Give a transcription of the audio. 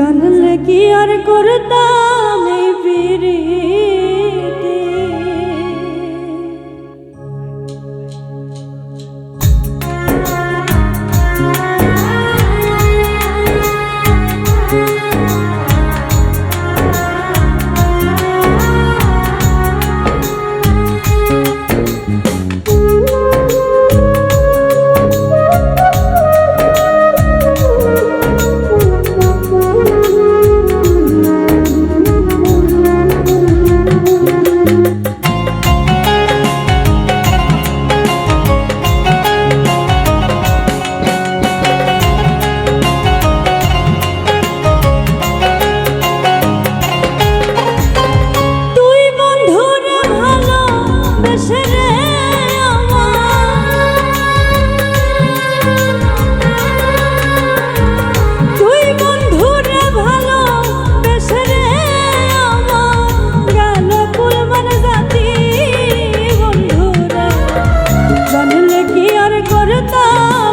জানলে কি আর করতাম এই পিড়ি জানলে কি আর করতাম?